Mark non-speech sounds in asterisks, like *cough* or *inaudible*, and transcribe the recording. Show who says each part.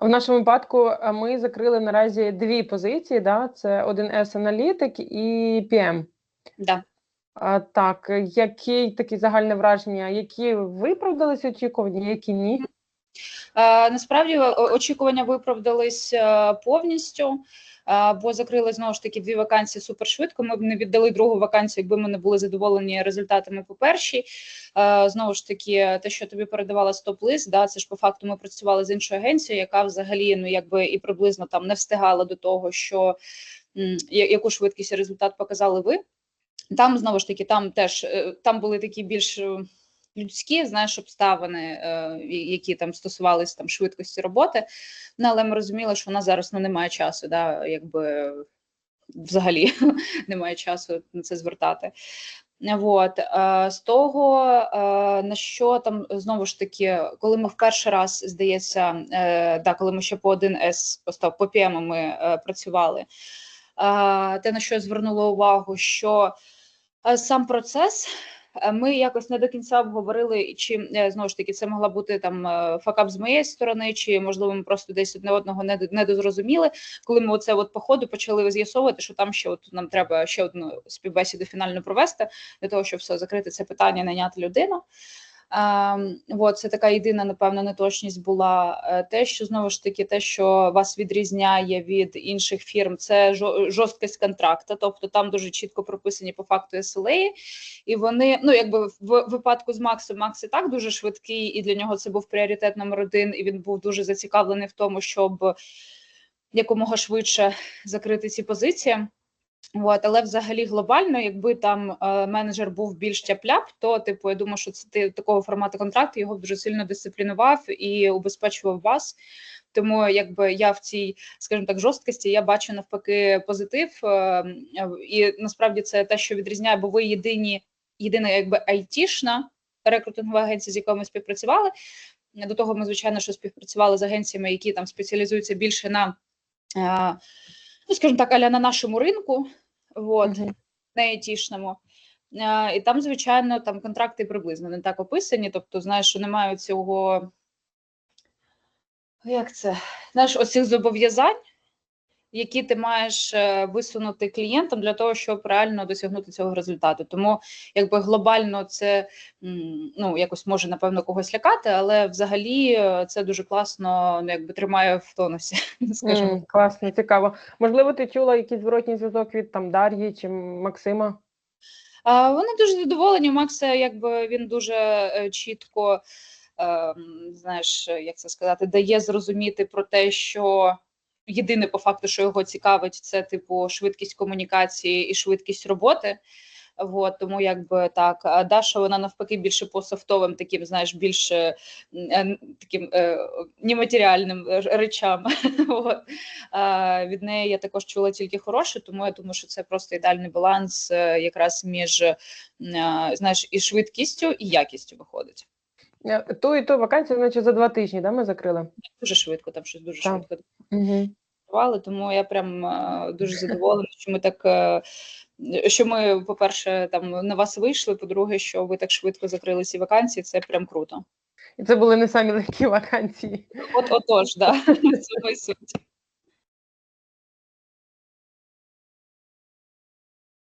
Speaker 1: В нашому випадку е, ми закрили наразі дві позиції. Да? Це 1С аналітик і PM.
Speaker 2: Да.
Speaker 1: А, так, які такі загальне враження, які виправдалися очікування, які ні?
Speaker 2: Е, Насправді очікування виправдались е, повністю, е, бо закрили знову ж таки дві вакансії супершвидко. Ми б не віддали другу вакансію, якби ми не були задоволені результатами по першій. Е, Знову ж таки, те, що тобі передавала стоп-лист, да, це ж по факту ми працювали з іншою агенцією, яка взагалі ну якби і приблизно там не встигала до того, що яку швидкість результат показали ви. Там знову ж таки, там теж е, там були такі більш е, людські, знаєш, обставини, е, які там стосувалися там швидкості роботи. Ну, але ми розуміли, що в нас зараз ну, немає часу, да, якби взагалі *laughs* немає часу на це звертати. От е, з того, е, на що там знову ж таки, коли ми в перший раз здається, да, коли ми ще по 1С, постав по PM ми працювали, те на що я звернула увагу, що сам процес. Е, Ми якось не до кінця обговорили, чи е, знову ж таки це могла бути там е, факап з моєї сторони, чи можливо ми просто десь одне одного не недозрозуміли. коли ми оце от по ходу почали з'ясовувати, що там ще от нам треба ще одну співбесіду фінальну провести для того, щоб все закрити це питання, найняти людину. Ем, от, це така єдина, напевно, неточність була. Е, Те, що знову ж таки, те, що вас відрізняє від інших фірм, це жо- жорсткість контракту. Тобто там дуже чітко прописані по факту SLA, і вони, ну якби в випадку з Максом, Макс і так дуже швидкий, і для нього це був пріоритет номер один, і він був дуже зацікавлений в тому, щоб якомога швидше закрити ці позиції. От, але взагалі глобально, якби там е, менеджер був більш тяп-ляп, то типу я думаю, що це ти такого формату контракту його дуже сильно дисциплінував і убезпечував вас. Тому якби я в цій, скажімо так, жорсткості я бачу навпаки позитив. е, І насправді це те, що відрізняє, бо ви єдині, єдина якби айтішна рекрутингова агенція, з якою ми співпрацювали. До того ми, звичайно, що співпрацювали з агенціями, які там спеціалізуються більше на, е, ну скажімо так, аля на нашому ринку. От,
Speaker 1: Мгм.
Speaker 2: не айтішному. А, І там, звичайно, там контракти приблизно не так описані. Тобто, знаєш, що немає цього. Як це? Знаєш, оцих зобов'язань, які ти маєш е, висунути клієнтам для того, щоб реально досягнути цього результату. Тому, якби глобально це ну, якось може, напевно, когось лякати, але взагалі е, це дуже класно, ну, якби тримає в тонусі, *laughs* скажімо.
Speaker 1: М, класно, цікаво. Можливо, ти чула якийсь зворотній зв'язок від там Дар'ї чи Максима?
Speaker 2: А, Вони дуже задоволені. Макса, якби він дуже е, чітко, ем, знаєш, як це сказати, дає зрозуміти про те, що єдине по факту, що його цікавить, це типу швидкість комунікації і швидкість роботи. От, тому якби так, а Даша вона навпаки більше по софтовим, таким, знаєш, більше е, таким е, нематеріальним е, речам. *laughs* От. А, від неї я також чула тільки хороше, тому я думаю, що це просто ідеальний баланс е, якраз між е, знаєш, і швидкістю, і якістю виходить.
Speaker 1: Ту і ту вакансію, наче за два тижні, да, ми закрили?
Speaker 2: Дуже швидко, там щось дуже
Speaker 1: Так.
Speaker 2: швидко
Speaker 1: Угу.
Speaker 2: тому я прям е, дуже задоволена, що ми так. е, Що ми, по-перше, там на вас вийшли. По-друге, що ви так швидко закрили ці вакансії, це прям круто.
Speaker 1: І це були не самі легкі вакансії.
Speaker 2: От отож, да, *laughs* це суть.